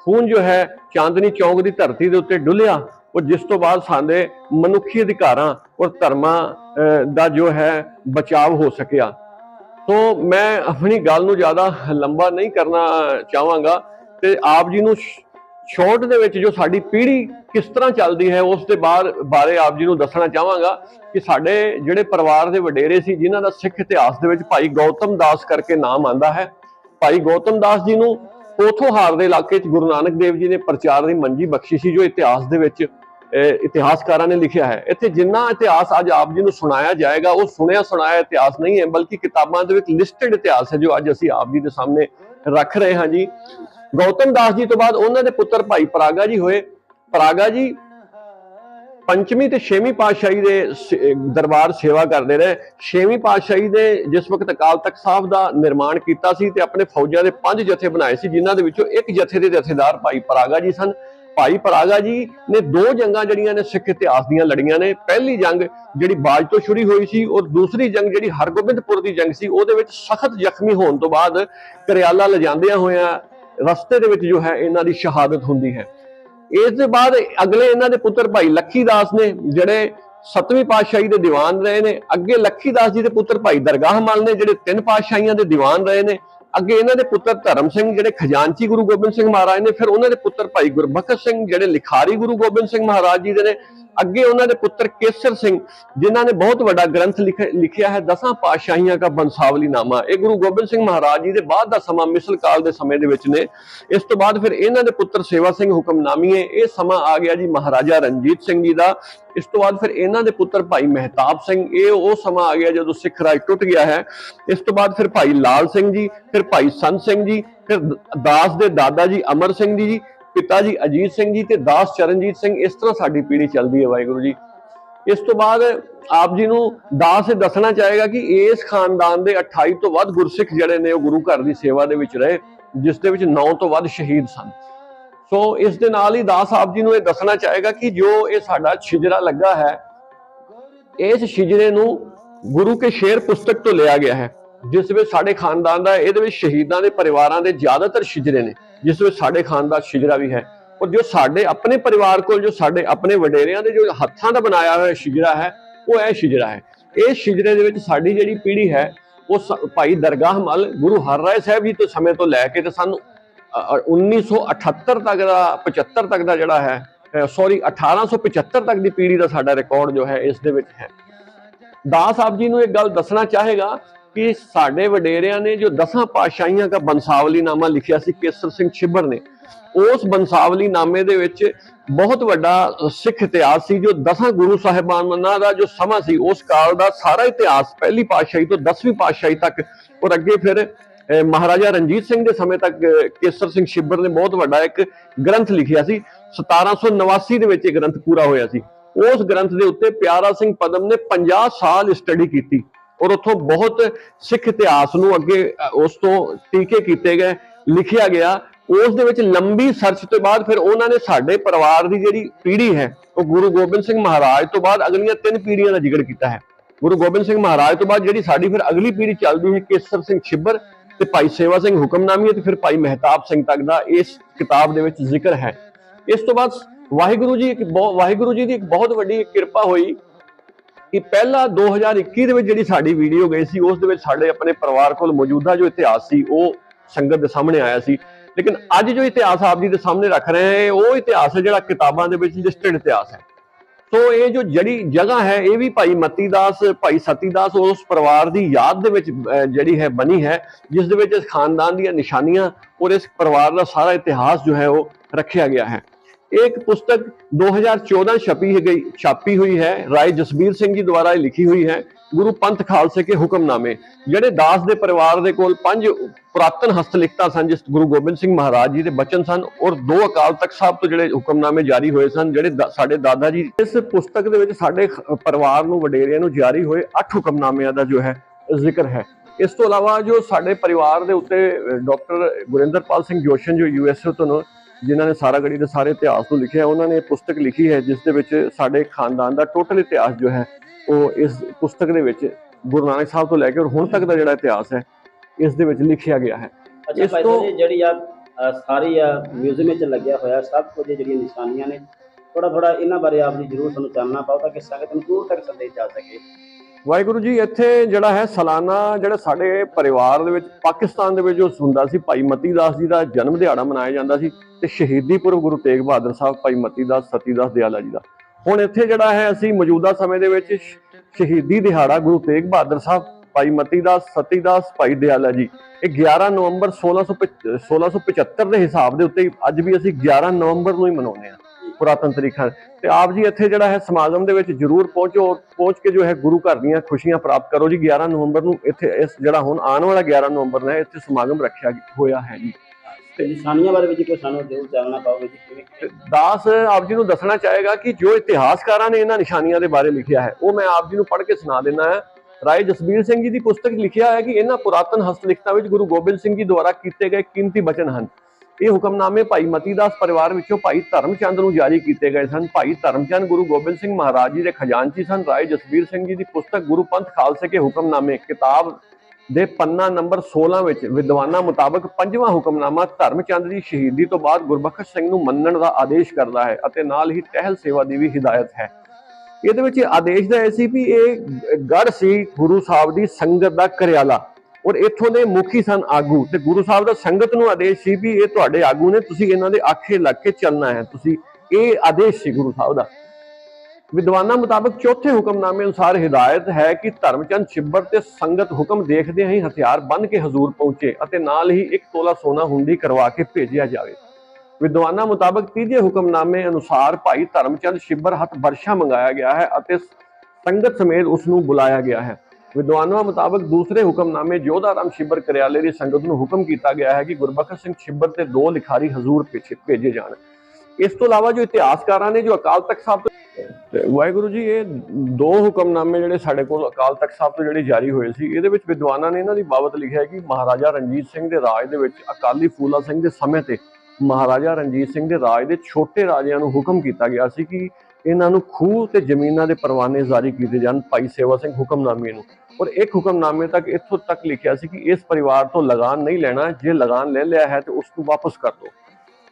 ਖੂਨ ਜੋ ਹੈ ਚਾਂਦਨੀ ਚੌਕ ਦੀ ਧਰਤੀ ਦੇ ਉੱਤੇ ਡੁੱਲਿਆ। ਔਰ ਜਿਸ ਤੋਂ ਬਾਅਦ ਸਾਡੇ ਮਨੁੱਖੀ ਅਧਿਕਾਰਾਂ ਔਰ ਧਰਮਾਂ ਦਾ ਜੋ ਹੈ ਬਚਾਵ ਹੋ ਸਕਿਆ। ਸੋ ਮੈਂ ਆਪਣੀ ਗੱਲ ਨੂੰ ਜ਼ਿਆਦਾ ਲੰਬਾ ਨਹੀਂ ਕਰਨਾ ਚਾਹਾਂਗਾ ਤੇ ਆਪ ਜੀ ਨੂੰ ਸ਼ਾਰਟ ਦੇ ਵਿੱਚ ਜੋ ਸਾਡੀ ਪੀੜ੍ਹੀ ਕਿਸ ਤਰ੍ਹਾਂ ਚੱਲਦੀ ਹੈ ਉਸ ਦੇ ਬਾਹਰ ਬਾਰੇ ਆਪ ਜੀ ਨੂੰ ਦੱਸਣਾ ਚਾਹਾਂਗਾ ਕਿ ਸਾਡੇ ਜਿਹੜੇ ਪਰਿਵਾਰ ਦੇ ਵਡੇਰੇ ਸੀ, ਜਿਨ੍ਹਾਂ ਦਾ ਸਿੱਖ ਇਤਿਹਾਸ ਦੇ ਵਿੱਚ ਭਾਈ ਗੌਤਮ ਦਾਸ ਕਰਕੇ ਨਾਮ ਆਂਦਾ ਹੈ, ਭਾਈ ਗੌਤਮ ਦਾਸ ਜੀ ਨੂੰ ਪੋਥੋਹਾਰ ਦੇ ਇਲਾਕੇ 'ਚ ਗੁਰੂ ਨਾਨਕ ਦੇਵ ਜੀ ਨੇ ਪ੍ਰਚਾਰ ਦੀ ਮੰਜੀ ਬਖਸ਼ੀ ਸੀ, ਜੋ ਇਤਿਹਾਸ ਦੇ ਵਿੱਚ ਇਤਿਹਾਸਕਾਰਾਂ ਨੇ ਲਿਖਿਆ ਹੈ। ਇੱਥੇ ਜਿੰਨਾ ਇਤਿਹਾਸ ਅੱਜ ਆਪ ਜੀ ਨੂੰ ਸੁਣਾਇਆ ਜਾਏਗਾ, ਉਹ ਸੁਣਿਆ ਸੁਣਾਇਆ ਇਤਿਹਾਸ ਨਹੀਂ ਹੈ, ਬਲਕਿ ਕਿਤਾਬਾਂ ਦੇ ਵਿੱਚ ਲਿਸਟਡ ਇਤਿਹਾਸ ਹੈ, ਜੋ ਅੱਜ ਅਸੀਂ ਆਪ ਜੀ ਦੇ ਸਾਹਮਣੇ ਰੱਖ ਰਹੇ ਹਾਂ ਜੀ। ਗੌਤਮ ਦਾਸ ਜੀ ਤੋਂ ਬਾਅਦ ਉਹਨਾਂ ਦੇ ਪੁੱਤਰ ਭਾਈ ਪਰਾਗਾ ਜੀ ਹੋਏ। ਪਰਾਗਾ ਜੀ ਪੰਚਵੀਂ ਤੇ ਛੇਵੀਂ ਪਾਤਸ਼ਾਹੀ ਦੇ ਦਰਬਾਰ ਸੇਵਾ ਕਰਦੇ ਰਹੇ। ਛੇਵੀਂ ਪਾਤਸ਼ਾਹੀ ਦੇ ਜਿਸ ਵਕਤ ਅਕਾਲ ਤਖਤ ਸਾਹਿਬ ਦਾ ਨਿਰਮਾਣ ਕੀਤਾ ਸੀ ਤੇ ਆਪਣੇ ਫੌਜਾਂ ਦੇ ਪੰਜ ਜਥੇ ਬਣਾਏ ਸੀ, ਜਿਨ੍ਹਾਂ ਦੇ ਵਿੱਚੋਂ ਇੱਕ ਜਥੇ ਦੇ ਜਥੇਦਾਰ ਭਾਈ ਪਰਾਗਾ ਜੀ ਸਨ। ਭਾਈ ਪਰਾਗਾ ਜੀ ਨੇ ਦੋ ਜੰਗਾਂ ਜਿਹੜੀਆਂ ਨੇ ਸਿੱਖ ਇਤਿਹਾਸ ਦੀਆਂ ਲੜੀਆਂ ਨੇ। ਪਹਿਲੀ ਜੰਗ ਜਿਹੜੀ ਬਾਜ ਤੋਂ ਸ਼ੁਰੂ ਹੋਈ ਸੀ ਔਰ ਦੂਸਰੀ ਜੰਗ ਜਿਹੜੀ ਹਰਗੋਬਿੰਦਪੁਰ ਦੀ ਜੰਗ ਸੀ, ਉਹਦੇ ਵਿੱਚ ਸਖਤ ਜ਼ਖਮੀ ਹੋਣ ਤੋਂ ਬਾਅਦ ਕਰਿਆਲਾ ਲਿਜਾਂਦਿਆਂ ਹੋਇਆਂ ਰਸਤੇ ਦੇ ਵਿੱਚ ਜੋ ਹੈ, ਇਹਨਾਂ ਦੀ ਸ਼ਹਾਦਤ ਹੁੰਦੀ ਹੈ। ਇਸ ਦੇ ਬਾਅਦ ਅਗਲੇ ਇਹਨਾਂ ਦੇ ਪੁੱਤਰ ਭਾਈ ਲੱਖੀ ਦਾਸ ਨੇ, ਜਿਹੜੇ ਸਤਵੀਂ ਪਾਤਸ਼ਾਹੀ ਦੇ ਦੀਵਾਨ ਰਹੇ ਨੇ, ਅੱਗੇ ਲੱਖੀ ਦਾਸ ਜੀ ਦੇ ਪੁੱਤਰ ਭਾਈ ਦਰਗਾਹ ਮਲ ਨੇ, ਜਿਹੜੇ ਤਿੰਨ ਪਾਤਸ਼ਾਹੀਆਂ ਦੇ ਦੀਵਾਨ ਰਹੇ ਨੇ ਅੱਗੇ ਇਹਨਾਂ ਦੇ ਪੁੱਤਰ ਧਰਮ ਸਿੰਘ ਜਿਹੜੇ ਖਜ਼ਾਨਚੀ ਗੁਰੂ ਗੋਬਿੰਦ ਸਿੰਘ ਮਹਾਰਾਜ ਨੇ, ਫਿਰ ਉਹਨਾਂ ਦੇ ਪੁੱਤਰ ਭਾਈ ਗੁਰਬਖਸ਼ ਸਿੰਘ ਜਿਹੜੇ ਲਿਖਾਰੀ ਗੁਰੂ ਗੋਬਿੰਦ ਸਿੰਘ ਮਹਾਰਾਜ ਜੀ ਦੇ ਨੇ ਅੱਗੇ ਉਹਨਾਂ ਦੇ ਪੁੱਤਰ ਕੇਸਰ ਸਿੰਘ, ਜਿਨ੍ਹਾਂ ਨੇ ਬਹੁਤ ਵੱਡਾ ਗ੍ਰੰਥ ਲਿਖ- ਲਿਖਿਆ ਹੈ, ਦਸਾਂ ਪਾਤਸ਼ਾਹੀਆਂ ਦਾ ਬੰਸਾਵਲੀ ਨਾਮਾ ਇਹ ਗੁਰੂ ਗੋਬਿੰਦ ਸਿੰਘ ਮਹਾਰਾਜ ਜੀ ਦੇ ਬਾਅਦ ਦਾ ਸਮਾਂ, ਮਿਸਲ ਕਾਲ ਦੇ ਸਮੇਂ ਦੇ ਵਿੱਚ ਨੇ। ਇਸ ਤੋਂ ਬਾਅਦ ਫਿਰ ਇਹਨਾਂ ਦੇ ਪੁੱਤਰ ਸੇਵਾ ਸਿੰਘ ਹੁਕਮਨਾਮੀਏ ਇਹ ਸਮਾਂ ਆ ਗਿਆ ਜੀ ਮਹਾਰਾਜਾ ਰਣਜੀਤ ਸਿੰਘ ਜੀ ਦਾ। ਇਸ ਤੋਂ ਬਾਅਦ ਫਿਰ ਇਹਨਾਂ ਦੇ ਪੁੱਤਰ ਭਾਈ ਮਹਿਤਾਬ ਸਿੰਘ, ਇਹ ਉਹ ਸਮਾਂ ਆ ਗਿਆ ਜਦੋਂ ਸਿੱਖ ਰਾਜ ਟੁੱਟ ਗਿਆ ਹੈ। ਇਸ ਤੋਂ ਬਾਅਦ ਫਿਰ ਭਾਈ ਲਾਲ ਸਿੰਘ ਜੀ, ਫਿਰ ਭਾਈ ਸੰਤ ਸਿੰਘ ਜੀ, ਫਿਰ ਦਾਸ ਦੇ ਦਾਦਾ ਜੀ ਅਮਰ ਸਿੰਘ ਜੀ ਜੀ ਪਿਤਾ ਜੀ ਅਜੀਤ ਸਿੰਘ ਜੀ ਤੇ ਦਾਸ ਚਰਨਜੀਤ ਸਿੰਘ, ਇਸ ਤਰ੍ਹਾਂ ਸਾਡੀ ਪੀੜ੍ਹੀ ਚੱਲਦੀ ਹੈ ਵਾਹਿਗੁਰੂ ਜੀ। ਇਸ ਤੋਂ ਬਾਅਦ ਆਪ ਜੀ ਨੂੰ ਦਾਸ ਇਹ ਦੱਸਣਾ ਚਾਹੇਗਾ ਕਿ ਇਸ ਖਾਨਦਾਨ ਦੇ 28 ਤੋਂ ਵੱਧ ਗੁਰਸਿੱਖ ਜਿਹੜੇ ਨੇ, ਉਹ ਗੁਰੂ ਘਰ ਦੀ ਸੇਵਾ ਦੇ ਵਿੱਚ ਰਹੇ, ਜਿਸ ਦੇ ਵਿੱਚ 9 ਤੋਂ ਵੱਧ ਸ਼ਹੀਦ ਸਨ। ਸੋ ਇਸ ਦੇ ਨਾਲ ਹੀ ਦਾਸ ਆਪ ਜੀ ਨੂੰ ਇਹ ਦੱਸਣਾ ਚਾਹੇਗਾ ਕਿ ਜੋ ਇਹ ਸਾਡਾ ਛਿਜਰਾ ਲੱਗਾ ਹੈ, ਇਸ ਛਿਜਰੇ ਨੂੰ ਗੁਰੂ ਕੇ ਸ਼ੇਰ ਪੁਸਤਕ ਤੋਂ ਲਿਆ ਗਿਆ ਹੈ। ਜਿਸ ਵਿੱਚ ਸਾਡੇ ਖਾਨਦਾਨ ਦਾ, ਇਹਦੇ ਵਿੱਚ ਸ਼ਹੀਦਾਂ ਦੇ ਪਰਿਵਾਰਾਂ ਦੇ ਜ਼ਿਆਦਾਤਰ ਸ਼ਿਜਰੇ ਨੇ, ਜਿਸ ਵਿੱਚ ਸਾਡੇ ਖਾਨ ਦਾ ਛਿਜਰਾ ਵੀ ਹੈ। ਔਰ ਜੋ ਸਾਡੇ ਆਪਣੇ ਪਰਿਵਾਰ ਕੋਲ, ਜੋ ਸਾਡੇ ਆਪਣੇ ਵਡੇਰਿਆਂ ਦੇ ਜੋ ਹੱਥਾਂ ਦਾ ਬਣਾਇਆ ਹੋਇਆ ਸ਼ਿਜਰਾ ਹੈ, ਉਹ ਇਹ ਸ਼ਿਜਰਾ ਹੈ। ਇਹ ਸ਼ਿਜਰੇ ਦੇ ਵਿੱਚ ਸਾਡੀ ਜਿਹੜੀ ਪੀੜ੍ਹੀ ਹੈ, ਉਹ ਸ- ਭਾਈ ਦਰਗਾਹ ਮਲ ਗੁਰੂ ਹਰਰਾਏ ਸਾਹਿਬ ਜੀ ਤੋਂ ਸਮੇਂ ਤੋਂ ਲੈ ਕੇ ਤੇ ਸਾਨੂੰ, ਅ- ਅ- 1978 ਤੱਕ ਦਾ 75 ਤੱਕ ਦਾ ਜਿਹੜਾ ਹੈ ਸੌਰੀ 1875 ਤੱਕ ਦੀ ਪੀੜ੍ਹੀ ਦਾ ਸਾਡਾ ਰਿਕਾਰਡ ਜੋ ਹੈ, ਇਸ ਦੇ ਵਿੱਚ ਹੈ। ਦਾਸ ਆਪ ਜੀ ਨੂੰ ਇੱਕ ਗੱਲ ਦੱਸਣਾ ਚਾਹੇਗਾ ਕਿ ਸਾਡੇ ਵਡੇਰਿਆਂ ਨੇ ਜੋ ਦਸਾਂ ਪਾਤਸ਼ਾਹੀਆਂ ਦਾ ਬੰਸਾਵਲੀ ਨਾਮਾ ਲਿਖਿਆ ਸੀ, ਕੇਸਰ ਸਿੰਘ ਛਿੱਬਰ ਨੇ, ਉਸ ਬੰਸਾਵਲੀ ਨਾਮੇ ਦੇ ਵਿੱਚ ਬਹੁਤ ਵੱਡਾ ਸਿੱਖ ਇਤਿਹਾਸ ਸੀ, ਜੋ ਦਸਾਂ ਗੁਰੂ ਸਾਹਿਬਾਨਾਂ ਦਾ ਜੋ ਸਮਾਂ ਸੀ, ਉਸ ਕਾਲ ਦਾ ਸਾਰਾ ਇਤਿਹਾਸ ਪਹਿਲੀ ਪਾਤਸ਼ਾਹੀ ਤੋਂ 10ਵੀਂ ਪਾਤਸ਼ਾਹੀ ਤੱਕ ਔਰ ਅੱਗੇ ਫਿਰ ਮਹਾਰਾਜਾ ਰਣਜੀਤ ਸਿੰਘ ਦੇ ਸਮੇਂ ਤੱਕ ਕੇਸਰ ਸਿੰਘ ਛਿੱਬਰ ਨੇ ਬਹੁਤ ਵੱਡਾ ਇੱਕ ਗ੍ਰੰਥ ਲਿਖਿਆ ਸੀ 1789 ਦੇ ਵਿੱਚ ਇਹ ਗ੍ਰੰਥ ਪੂਰਾ ਹੋਇਆ ਸੀ। ਉਸ ਗ੍ਰੰਥ ਦੇ ਉੱਤੇ ਪਿਆਰਾ ਸਿੰਘ ਪਦਮ ਨੇ 50 ਸਾਲ ਸਟੱਡੀ ਕੀਤੀ। ਔਰ ਉੱਥੋਂ ਬਹੁਤ ਸਿੱਖ ਇਤਿਹਾਸ ਨੂੰ ਅੱਗੇ ਉਸ ਤੋਂ ਟੀਕੇ ਕੀਤੇ ਗਏ, ਲਿਖਿਆ ਗਿਆ। ਉਸ ਦੇ ਵਿੱਚ ਲੰਬੀ ਸਰਚ ਤੋਂ ਬਾਅਦ ਫਿਰ ਉਹਨਾਂ ਨੇ ਸਾਡੇ ਪਰਿਵਾਰ ਦੀ ਜਿਹੜੀ ਪੀੜ੍ਹੀ ਹੈ, ਉਹ ਗੁਰੂ ਗੋਬਿੰਦ ਸਿੰਘ ਮਹਾਰਾਜ ਤੋਂ ਬਾਅਦ ਅਗਲੀਆਂ ਤਿੰਨ ਪੀੜ੍ਹੀਆਂ ਦਾ ਜ਼ਿਕਰ ਕੀਤਾ ਹੈ। ਗੁਰੂ ਗੋਬਿੰਦ ਸਿੰਘ ਮਹਾਰਾਜ ਤੋਂ ਬਾਅਦ ਜਿਹੜੀ ਸਾਡੀ ਫਿਰ ਅਗਲੀ ਪੀੜ੍ਹੀ ਚੱਲਦੀ ਹੈ, ਕੇਸਰ ਸਿੰਘ ਛਿੱਬਰ ਤੇ ਭਾਈ ਸੇਵਾ ਸਿੰਘ ਹੁਕਮਨਾਮੀ ਤੇ ਫਿਰ ਭਾਈ ਮਹਿਤਾਬ ਸਿੰਘ ਤੱਕ ਦਾ ਇਸ ਕਿਤਾਬ ਦੇ ਵਿੱਚ ਜ਼ਿਕਰ ਹੈ। ਇਸ ਤੋਂ ਬਾਅਦ ਵਾਹਿਗੁਰੂ ਜੀ ਇੱਕ ਬਹੁਤ- ਵਾਹਿਗੁਰੂ ਜੀ ਦੀ ਇੱਕ ਬਹੁਤ ਵੱਡੀ ਕਿਰਪਾ ਹੋਈ। ਕਿ ਪਹਿਲਾ 2021 ਦੇ ਵਿੱਚ ਜਿਹੜੀ ਸਾਡੀ ਵੀਡੀਓ ਗਈ ਸੀ, ਉਸ ਦੇ ਵਿੱਚ ਸਾਡੇ ਆਪਣੇ ਪਰਿਵਾਰ ਕੋਲ ਮੌਜੂਦਾ ਜੋ ਇਤਿਹਾਸ ਸੀ, ਉਹ ਸੰਗਤ ਦੇ ਸਾਹਮਣੇ ਆਇਆ ਸੀ। ਲੇਕਿਨ ਅੱਜ ਜੋ ਇਤਿਹਾਸ ਆਪ ਜੀ ਦੇ ਸਾਹਮਣੇ ਰੱਖ ਰਹੇ ਹਾਂ ਉਹ ਇਤਿਹਾਸ ਹੈ ਜਿਹੜਾ ਕਿਤਾਬਾਂ ਦੇ ਵਿੱਚ ਲਿਸਟਡ ਇਤਿਹਾਸ ਹੈ। ਸੋ ਇਹ ਜੋ ਜਿਹੜੀ ਜਗ੍ਹਾ ਹੈ, ਇਹ ਵੀ ਭਾਈ ਮਤੀ ਦਾਸ ਭਾਈ ਸਤੀ ਦਾਸ ਉਸ ਪਰਿਵਾਰ ਦੀ ਯਾਦ ਦੇ ਵਿੱਚ ਜਿਹੜੀ ਹੈ, ਬਣੀ ਹੈ, ਜਿਸ ਦੇ ਵਿੱਚ ਇਸ ਖਾਨਦਾਨ ਦੀਆਂ ਨਿਸ਼ਾਨੀਆਂ ਔਰ ਇਸ ਪਰਿਵਾਰ ਦਾ ਸਾਰਾ ਇਤਿਹਾਸ ਜੋ ਹੈ, ਉਹ ਰੱਖਿਆ ਗਿਆ ਹੈ। ਇੱਕ ਪੁਸਤਕ 2014 ਛਪੀ ਹੈ ਗਈ, ਛਾਪੀ ਹੋਈ ਹੈ, ਰਾਏ ਜਸਬੀਰ ਸਿੰਘ ਜੀ ਦੁਆਰਾ ਲਿਖੀ ਹੋਈ ਹੈ, ਗੁਰੂ ਪੰਥ ਖਾਲਸੇ ਕੇ ਹੁਕਮਨਾਮੇ, ਜਿਹੜੇ ਦਾਸ ਦੇ ਪਰਿਵਾਰ ਦੇ ਕੋਲ ਪੰਜ ਪੁਰਾਤਨ ਹਸਤਲਿਖਤਾਂ ਸਨ, ਜਿਸ ਗੁਰੂ ਗੋਬਿੰਦ ਸਿੰਘ ਮਹਾਰਾਜ ਜੀ ਦੇ ਬਚਨ ਸਨ, ਔਰ ਦੋ ਅਕਾਲ ਤਖਤ ਸਾਹਿਬ ਤੋਂ ਜਿਹੜੇ ਹੁਕਮਨਾਮੇ ਜਾਰੀ ਹੋਏ ਸਨ, ਜਿਹੜੇ ਦਾ- ਸਾਡੇ ਦਾਦਾ ਜੀ, ਇਸ ਪੁਸਤਕ ਦੇ ਵਿੱਚ ਸਾਡੇ ਪਰਿਵਾਰ ਨੂੰ, ਵਡੇਰਿਆਂ ਨੂੰ ਜਾਰੀ ਹੋਏ ਅੱਠ ਹੁਕਮਨਾਮਿਆਂ ਦਾ ਜੋ ਹੈ, ਜ਼ਿਕਰ ਹੈ। ਇਸ ਤੋਂ ਇਲਾਵਾ ਜੋ ਸਾਡੇ ਪਰਿਵਾਰ ਦੇ ਉੱਤੇ ਡਾਕਟਰ ਗੁਰਿੰਦਰਪਾਲ ਸਿੰਘ ਜੋਸ਼ਨ, ਜੋ ਯੂਐਸਏ ਤੋਂ ਜਿਨ੍ਹਾਂ ਨੇ ਸਾਰਾ ਗੜੀ ਦੇ ਸਾਰੇ ਇਤਿਹਾਸ ਨੂੰ ਲਿਖਿਆ ਉਹਨਾਂ ਨੇ ਇਹ ਪੁਸਤਕ ਲਿਖੀ ਹੈ ਜਿਸ ਦੇ ਵਿੱਚ ਸਾਡੇ ਖਾਨਦਾਨ ਦਾ ਟੋਟਲ ਇਤਿਹਾਸ ਜੋ ਹੈ ਉਹ ਇਸ ਪੁਸਤਕ ਦੇ ਵਿੱਚ ਗੁਰੂ ਨਾਨਕ ਸਾਹਿਬ ਤੋਂ ਲੈ ਕੇ ਔਰ ਹੁਣ ਤੱਕ ਦਾ ਜਿਹੜਾ ਇਤਿਹਾਸ ਹੈ ਇਸ ਦੇ ਵਿੱਚ ਲਿਖਿਆ ਗਿਆ ਹੈ। ਇਸ ਤੋਂ- ਜਿਹੜੀ ਆ ਸਾਰੀ ਆ ਮਿਊਜ਼ੀਅਮ ਵਿੱਚ ਲੱਗਿਆ ਹੋਇਆ ਸਭ ਕੁਝ ਜਿਹੜੀਆਂ ਨਿਸ਼ਾਨੀਆਂ ਨੇ ਥੋੜਾ ਥੋੜਾ ਇਹਨਾਂ ਬਾਰੇ ਆਪ ਜੀ ਜ਼ਰੂਰ ਸਾਨੂੰ ਜਾਣਨਾ ਪਾਓ ਤਾਂ ਕਿ ਸੰਗਤ ਨੂੰ ਦੂਰ ਤੱਕ ਸੰਦੇਸ਼ ਜਾ ਸਕੇ। ਵਾਹਿਗੁਰੂ ਜੀ, ਇੱਥੇ ਜਿਹੜਾ ਹੈ ਸਾਲਾਨਾ ਜਿਹੜਾ ਸਾਡੇ ਪਰਿਵਾਰ ਦੇ ਵਿੱਚ, ਪਾਕਿਸਤਾਨ ਦੇ ਵਿੱਚ ਜੋ ਹੁੰਦਾ ਸੀ, ਭਾਈ ਮਤੀ ਦਾਸ ਜੀ ਦਾ ਜਨਮ ਦਿਹਾੜਾ ਮਨਾਇਆ ਜਾਂਦਾ ਸੀ ਤੇ ਸ਼ਹੀਦੀ ਪੁਰਬ ਗੁਰੂ ਤੇਗ ਬਹਾਦਰ ਸਾਹਿਬ, ਭਾਈ ਮਤੀ ਦਾਸ, ਸਤੀ ਦਾਸ ਦਿਆਲਾ ਜੀ ਦਾ। ਹੁਣ ਇੱਥੇ ਜਿਹੜਾ ਹੈ ਅਸੀਂ ਮੌਜੂਦਾ ਸਮੇਂ ਦੇ ਵਿੱਚ ਸ਼ਹੀਦੀ ਦਿਹਾੜਾ ਗੁਰੂ ਤੇਗ ਬਹਾਦਰ ਸਾਹਿਬ, ਭਾਈ ਮਤੀ ਦਾਸ, ਸਤੀ ਦਾਸ, ਭਾਈ ਦਿਆਲਾ ਜੀ। ਇਹ 11 ਨਵੰਬਰ 1675 1675 ਦੇ ਹਿਸਾਬ ਦੇ ਉੱਤੇ ਅੱਜ ਵੀ ਅਸੀਂ 11 ਨਵੰਬਰ ਨੂੰ ਹੀ ਮਨਾਉਂਦੇ ਹਾਂ। ਪੁਰਾਤਨ ਤਰੀਕਾ ਤੇ ਆਪ ਜੀ ਇੱਥੇ ਜਿਹੜਾ ਹੈ ਸਮਾਗਮ ਦੇ ਵਿੱਚ ਜਰੂਰ ਪਹੁੰਚੋ ਔਰ ਪਹੁੰਚ ਕੇ ਜੋ ਹੈ ਗੁਰੂ ਘਰ ਦੀਆਂ ਖੁਸ਼ੀਆਂ ਪ੍ਰਾਪਤ ਕਰੋ ਜੀ। 11 ਨਵੰਬਰ ਨੂੰ ਇੱਥੇ ਇਸ ਜਿਹੜਾ ਹੁਣ ਆਉਣ ਵਾਲਾ 11 ਨਵੰਬਰ ਨੂੰ ਇੱਥੇ ਸਮਾਗਮ ਰੱਖਿਆ ਹੋਇਆ ਹੈ ਜੀ। ਤੇ ਨਿਸ਼ਾਨੀਆਂ ਬਾਰੇ ਵੀ ਜੀ ਕੋਈ ਸਾਨੂੰ ਜ਼ਰੂਰ ਜਾਣਨਾ ਪਾਓਗੇ ਜੀ। ਦਾਸ ਆਪ ਜੀ ਨੂੰ ਦੱਸਣਾ ਚਾਹੇਗਾ ਕਿ ਜੋ ਇਤਿਹਾਸਕਾਰਾਂ ਨੇ ਇਹਨਾਂ ਨਿਸ਼ਾਨੀਆਂ ਦੇ ਬਾਰੇ ਲਿਖਿਆ ਹੈ ਉਹ ਮੈਂ ਆਪ ਜੀ ਨੂੰ ਪੜ੍ਹ ਕੇ ਸੁਣਾ ਦਿੰਦਾ ਹਾਂ। ਰਾਏ ਜਸਬੀਰ ਸਿੰਘ ਜੀ ਦੀ ਪੁਸਤਕ ਲਿਖਿਆ ਹੈ ਕਿ ਇਹਨਾਂ ਪੁਰਾਤਨ ਹਸਤਲਿਖਤਾਂ ਵਿੱਚ ਗੁਰੂ ਗੋਬਿੰਦ ਸਿੰਘ ਜੀ ਦੁਆਰਾ ਕੀਤੇ ਗਏ ਕੀਮਤੀ ਬਚਨ ਹਨ। ਇਹ ਹੁਕਮਨਾਮੇ ਭਾਈ ਮਤੀ ਦਾਸ ਪਰਿਵਾਰ ਵਿੱਚੋਂ ਭਾਈ ਧਰਮਚੰਦ ਨੂੰ ਜਾਰੀ ਕੀਤੇ ਗਏ ਸਨ। ਭਾਈ ਧਰਮਚੰਦ ਗੁਰੂ ਗੋਬਿੰਦ ਸਿੰਘ ਮਹਾਰਾਜ ਜੀ ਦੇ ਖਜ਼ਾਨਚੀ ਸਨ। ਰਾਏ ਜਸਬੀਰ ਸਿੰਘ ਜੀ ਦੀ ਪੁਸਤਕ ਗੁਰੂ ਪੰਥ ਖਾਲਸੇ ਕੇ ਹੁਕਮਨਾਮੇ, ਕਿਤਾਬ ਦੇ ਪੰਨਾ ਨੰਬਰ 16 ਵਿੱਚ ਵਿਦਵਾਨਾਂ ਮੁਤਾਬਕ ਪੰਜਵਾਂ ਹੁਕਮਨਾਮਾ ਧਰਮਚੰਦ ਦੀ ਸ਼ਹੀਦੀ ਤੋਂ ਬਾਅਦ ਗੁਰਬਖਸ਼ ਸਿੰਘ ਨੂੰ ਮੰਨਣ ਦਾ ਆਦੇਸ਼ ਕਰਦਾ ਹੈ ਅਤੇ ਨਾਲ ਹੀ ਟਹਿਲ ਸੇਵਾ ਦੀ ਵੀ ਹਿਦਾਇਤ ਹੈ। ਇਹਦੇ ਵਿੱਚ ਆਦੇਸ਼ ਦਾ ਇਹ ਸੀ ਵੀ ਇਹ ਗੜ ਸੀ ਗੁਰੂ ਸਾਹਿਬ ਦੀ ਸੰਗਤ ਦਾ ਕਰਿਆਲਾ। ਔਰ ਇੱਥੋਂ ਦੇ ਮੁਖੀ ਸਨ ਆਗੂ। ਤੇ ਗੁਰੂ ਸਾਹਿਬ ਦਾ ਸੰਗਤ ਨੂੰ ਆਦੇਸ਼ ਸੀ ਵੀ ਇਹ ਤੁਹਾਡੇ ਆਗੂ ਨੇ, ਤੁਸੀਂ ਇਹਨਾਂ ਦੇ ਆਖੇ ਲੱਗ ਕੇ ਚੱਲਣਾ ਹੈ। ਤੁਸੀਂ ਇਹ ਆਦੇਸ਼ ਸੀ ਗੁਰੂ ਸਾਹਿਬ ਦਾ। ਵਿਦਵਾਨਾਂ ਮੁਤਾਬਕ ਚੌਥੇ ਹੁਕਮਨਾਮੇ ਅਨੁਸਾਰ ਹਿਦਾਇਤ ਹੈ ਕਿ ਧਰਮਚੰਦ ਛਿੱਬਰ ਤੇ ਸੰਗਤ ਹੁਕਮ ਦੇਖਦੇ ਹੀ ਹਥਿਆਰ ਬੰਨ ਕੇ ਹਜ਼ੂਰ ਪਹੁੰਚੇ ਅਤੇ ਨਾਲ ਹੀ ਇੱਕ ਤੋਲਾ ਸੋਨਾ ਹੁੰਦੀ ਕਰਵਾ ਕੇ ਭੇਜਿਆ ਜਾਵੇ। ਵਿਦਵਾਨਾਂ ਮੁਤਾਬਕ ਤੀਜੇ ਹੁਕਮਨਾਮੇ ਅਨੁਸਾਰ ਭਾਈ ਧਰਮਚੰਦ ਛਿੱਬਰ ਹੱਥ ਵਰਸ਼ਾ ਮੰਗਾਇਆ ਗਿਆ ਹੈ ਅਤੇ ਸੰਗਤ ਸਮੇਤ ਉਸ ਨੂੰ ਬੁਲਾਇਆ ਗਿਆ ਹੈ। ਵਿਦਵਾਨਾਂ ਮੁਤਾਬਕ ਦੂਸਰੇ ਹੁਕਮਨਾਮੇ ਜੋਧਾ ਰਾਮ ਛਿੱਬਰ ਕਰਿਆਲੇ ਦੀ ਸੰਗਤ ਨੂੰ ਹੁਕਮ ਕੀਤਾ ਗਿਆ ਹੈ ਕਿ ਗੁਰਬਖਸ਼ ਸਿੰਘ ਛਿੱਬਰ ਤੇ ਦੋ ਲਿਖਾਰੀ ਹਜ਼ੂਰ ਪਿੱਛੇ ਭੇਜੇ ਜਾਣ। ਇਸ ਤੋਂ ਇਲਾਵਾ ਜੋ ਇਤਿਹਾਸਕਾਰਾਂ ਨੇ ਜੋ ਅਕਾਲ ਤਖਤ ਸਾਹਿਬ ਤੋਂ ਵਾਹਿਗੁਰੂ ਜੀ, ਇਹ ਦੋ ਹੁਕਮਨਾਮੇ ਜਿਹੜੇ ਸਾਡੇ ਕੋਲ ਅਕਾਲ ਤਖਤ ਸਾਹਿਬ ਤੋਂ ਜਿਹੜੇ ਜਾਰੀ ਹੋਏ ਸੀ, ਇਹਦੇ ਵਿੱਚ ਵਿਦਵਾਨਾਂ ਨੇ ਇਹਨਾਂ ਦੀ ਬਾਬਤ ਲਿਖਿਆ ਹੈ ਕਿ ਮਹਾਰਾਜਾ ਰਣਜੀਤ ਸਿੰਘ ਦੇ ਰਾਜ ਦੇ ਵਿੱਚ ਅਕਾਲੀ ਫੂਲਾ ਸਿੰਘ ਦੇ ਸਮੇਂ ਤੇ ਮਹਾਰਾਜਾ ਰਣਜੀਤ ਸਿੰਘ ਦੇ ਰਾਜ ਦੇ ਛੋਟੇ ਰਾਜਿਆਂ ਨੂੰ ਹੁਕਮ ਕੀਤਾ ਗਿਆ ਸੀ ਕਿ ਇਹਨਾਂ ਨੂੰ ਖੂਹ ਤੇ ਜ਼ਮੀਨਾਂ ਦੇ ਪਰਵਾਨੇ ਜਾਰੀ ਕੀਤੇ ਜਾਣ, ਭਾਈ ਸੇਵਾ ਸਿੰਘ ਹੁਕਮਨਾਮੇ ਨੂੰ। ਔਰ ਇੱਕ ਹੁਕਮਨਾਮੇ ਤੱਕ ਇੱਥੋਂ ਤੱਕ ਲਿਖਿਆ ਸੀ ਕਿ ਇਸ ਪਰਿਵਾਰ ਤੋਂ ਲਗਾਨ ਨਹੀਂ ਲੈਣਾ, ਜੇ ਲਗਾਨ ਲੈ ਲਿਆ ਹੈ ਤੇ ਉਸ ਨੂੰ ਵਾਪਸ ਕਰ ਦਿਓ।